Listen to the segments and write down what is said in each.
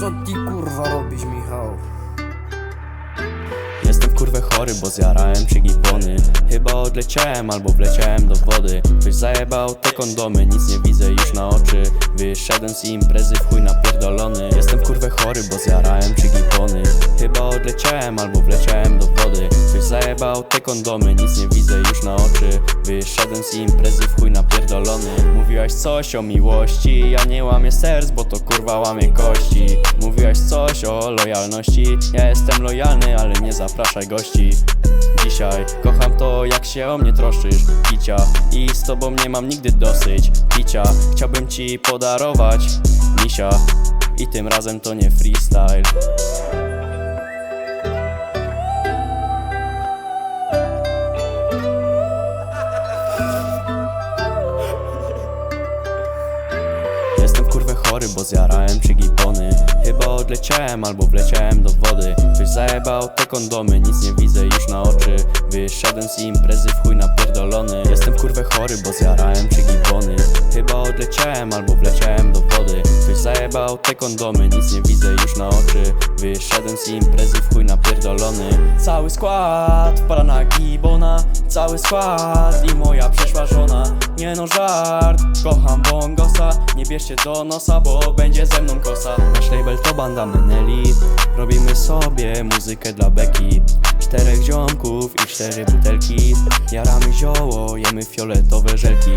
Co ty kurwa robisz, Michał? Jestem kurwę chory, bo zjarałem trzy gipony Chyba odleciałem albo wleciałem do wody. Ktoś zajebał te kondomy, nic nie widzę już na oczy. Wyszedłem z imprezy w chuj napierdolony. Jestem kurwę chory, bo zjarałem trzy gipony Chyba odleciałem albo wleciałem do wody. Ktoś zajebał te kondomy, nic nie widzę już na oczy Wyszedłem z imprezy w chuj napierdolony. Mówiłaś coś o miłości, ja nie łamię serc, bo to kurwa łamie kości. Mówiłaś coś o lojalności, ja jestem lojalny, ale nie zapraszaj gości. Dzisiaj kocham to jak się o mnie troszczysz. Picia. I z tobą nie mam nigdy dosyć. Picia, chciałbym ci podarować Misia. I tym razem to nie freestyle chory, bo zjarałem trzy gipony Chyba odleciałem albo wleciałem do wody. Ktoś zajebał te kondomy, nic nie widzę już na oczy. Wyszedłem z imprezy w chuj napierdolony. Jestem kurwę chory, bo zjarałem trzy gipony Chyba odleciałem albo wleciałem do zajebał te kondomy, nic nie widzę już na oczy. Wyszedłem z imprezy w chuj napierdolony. Cały skład wpada na gibona. Cały skład i moja przyszła żona. Nie no żart, kocham bongosa. Nie bierzcie do nosa, bo będzie ze mną kosa. Nasz label to banda Meneli. Robimy sobie muzykę dla beki. Czterech ziomków i cztery butelki. Jaramy zioło, jemy fioletowe żelki.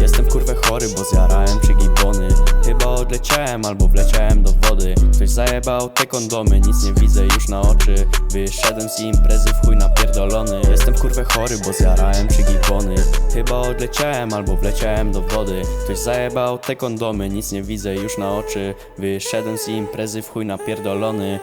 Jestem kurwę chory, bo zjarałem trzy gibony. Chyba odleciałem albo wleciałem do wody. Ktoś zajebał te kondomy, nic nie widzę już na oczy. Wyszedłem z imprezy w chuj napierdolony. Jestem kurwę chory, bo zjarałem trzy gibony. Chyba odleciałem albo wleciałem do wody. Ktoś zajebał te kondomy, nic nie widzę już na oczy. Wyszedłem z imprezy w chuj napierdolony